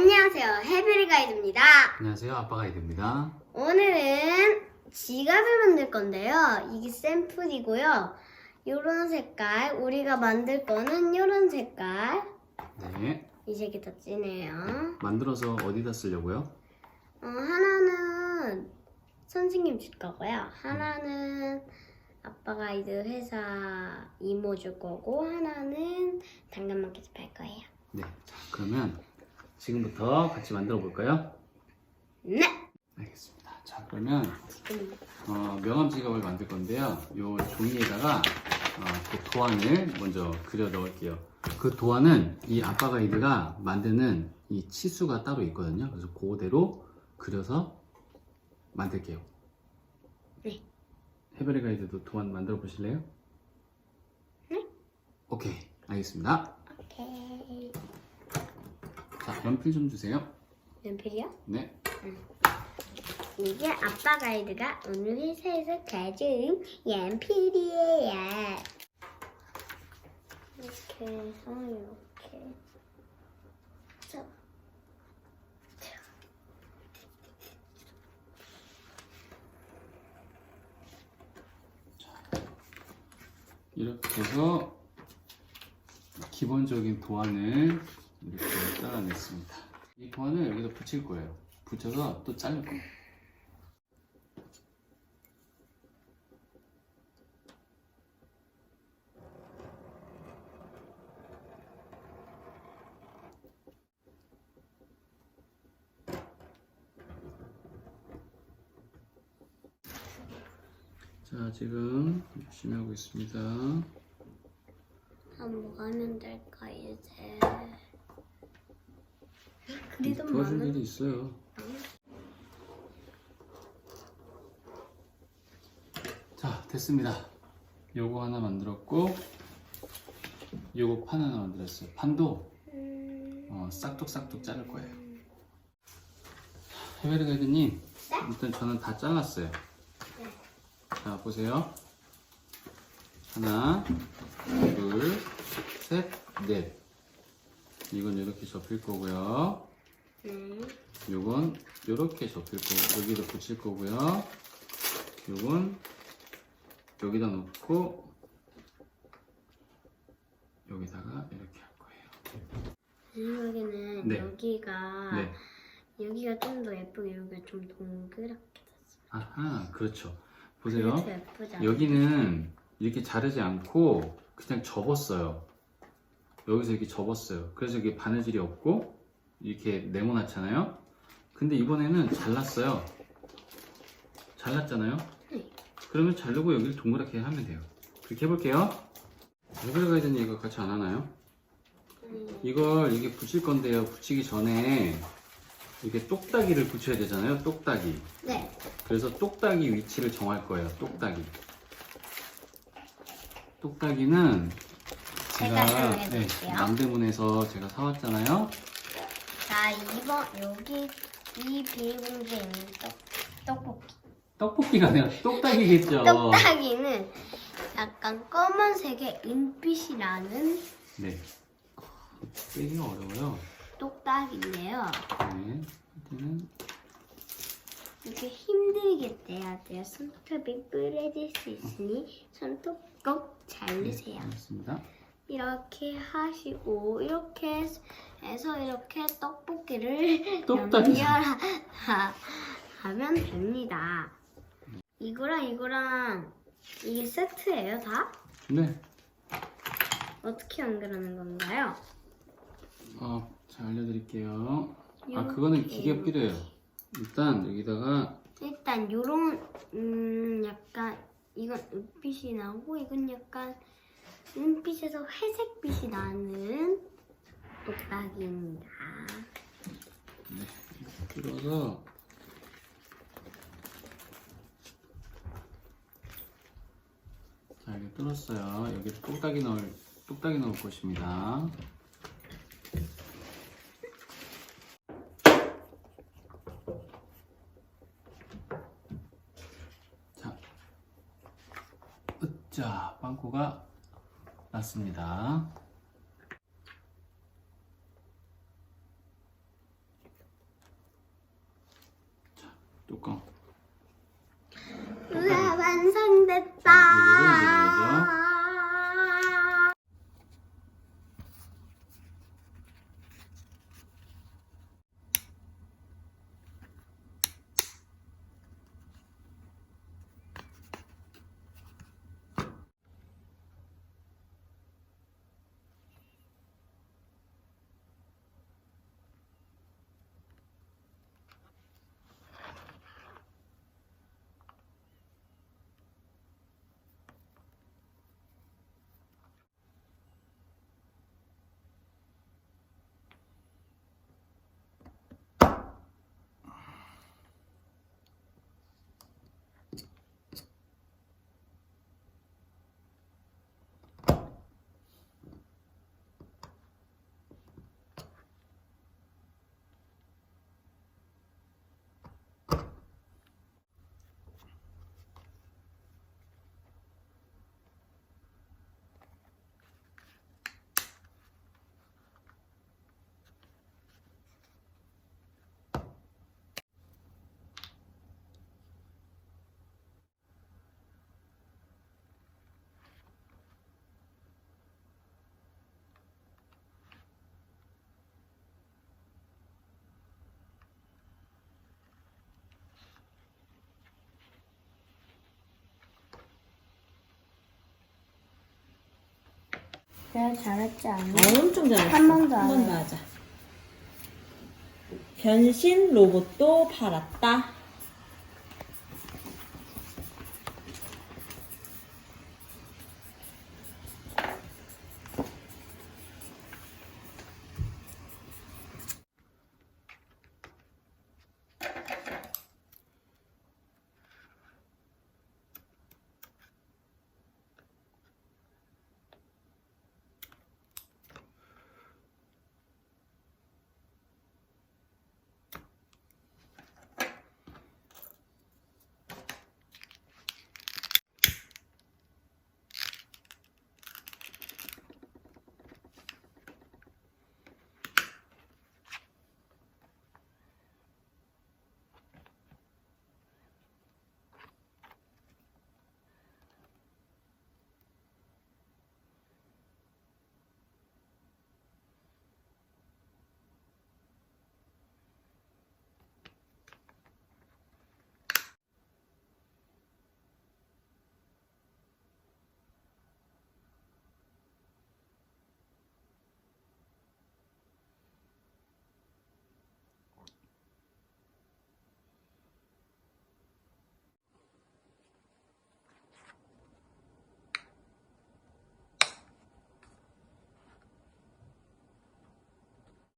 안녕하세요. 해비리 가이드입니다. 안녕하세요. 아빠 가이드입니다. 오늘은 지갑을 만들 건데요. 이게 샘플이고요. 요런 색깔, 우리가 만들 거는 요런 색깔. 네. 이 색이 더 진해요. 만들어서 어디다 쓰려고요? 어, 하나는 선생님 줄 거고요. 하나는 아빠 가이드 회사 이모 줄 거고, 하나는 당근마켓에 팔 거예요. 네. 자, 그러면 지금부터 같이 만들어 볼까요? 네! 알겠습니다. 자, 그러면 어, 명함 지갑을 만들 건데요. 요 종이에다가 어, 그 도안을 먼저 그려 넣을게요. 그 도안은 이 아빠 가이드가 만드는 이 치수가 따로 있거든요. 그래서 그대로 그려서 만들게요. 네. 해별이 가이드도 도안 만들어 보실래요? 네. 오케이, 알겠습니다. 오케이. 자, 연필 좀 주세요. 연필이요? 네. 이게 아빠 가이드가 오늘 회사에서 가져온 연필이에요. 이렇게 해서 이렇게. 자. 이렇게 해서 기본적인 도안을 이렇게 잘라냈습니다. 이 도안을 여기다 붙일 거예요. 붙여서 또 자를 거예요. 자, 지금 열심히 하고 있습니다. 아, 뭐가 하면 될까, 이제. 그리도 도와줄 많은 일이 있어요. 자, 됐습니다. 요거 하나 만들었고, 요거 판 하나 만들었어요. 판도 음, 어, 싹둑싹둑 자를 거예요. 해베르 가이드님, 일단 저는 다 잘랐어요. 자, 보세요. 하나, 둘, 셋, 넷. 이건 이렇게 접힐 거고요. 음, 요건 요렇게 접힐 거고 여기다 붙일 거고요. 요건 여기다 놓고 여기다가 이렇게 할 거예요. 제 생각에는 네. 여기가 네. 여기가 좀 더 예쁘게 여기가 좀 동그랗게. 아하, 그렇죠. 보세요. 더 예쁘지 않아? 여기는 이렇게 자르지 않고 그냥 접었어요. 여기서 이렇게 접었어요. 그래서 이게 바느질이 없고 이렇게 네모났잖아요. 근데 이번에는 잘랐어요. 잘랐잖아요. 네. 그러면 자르고 여기를 동그랗게 하면 돼요. 그렇게 해볼게요. 해결 가이드는 이거 같이 안 하나요? 음, 이걸 이게 붙일 건데요. 붙이기 전에 이게 똑딱이를 붙여야 되잖아요. 똑딱이. 네. 그래서 똑딱이 위치를 정할 거예요. 똑딱이. 똑딱이는 제가 제가 네. 남대문에서 제가 사왔잖아요. 자, 이번 여기 이 비닐봉지에 있는 떡, 떡볶이. 떡볶이가 아니라 똑딱이겠죠. 떡딱이는 약간 검은색의 은빛이 나는 네. 되게 어려워요. 똑딱인데요. 네. 하여튼 이렇게 힘들게 떼야 돼요. 손톱이 부러질 수 있으니 손톱 꼭잘 네. 알겠습니다. 이렇게 하시고 이렇게 해서 이렇게 떡볶이를 똑딱이. 연결하 하면 됩니다. 이거랑 이거랑 이게 세트예요 다? 네. 어떻게 연결하는 건가요? 어, 자 알려드릴게요. 아 그거는 기계가 이렇게. 필요해요. 일단 여기다가 일단 요런 음 약간 이건 은빛이 나고 이건 약간 은빛에서 회색빛이 나는 똑딱이입니다. 뚫어서 자 이렇게 뚫었어요. 여기 똑딱이 넣을 똑딱이 넣을 것입니다. 자, 으짜 빵꾸가 맞습니다. 자, 뚜껑. 우와, 완성됐다. 내가 잘했지 않아? 어, 엄청 잘했어. 한번더 한번 하자. 더 하자. 변신 로봇도 팔았다.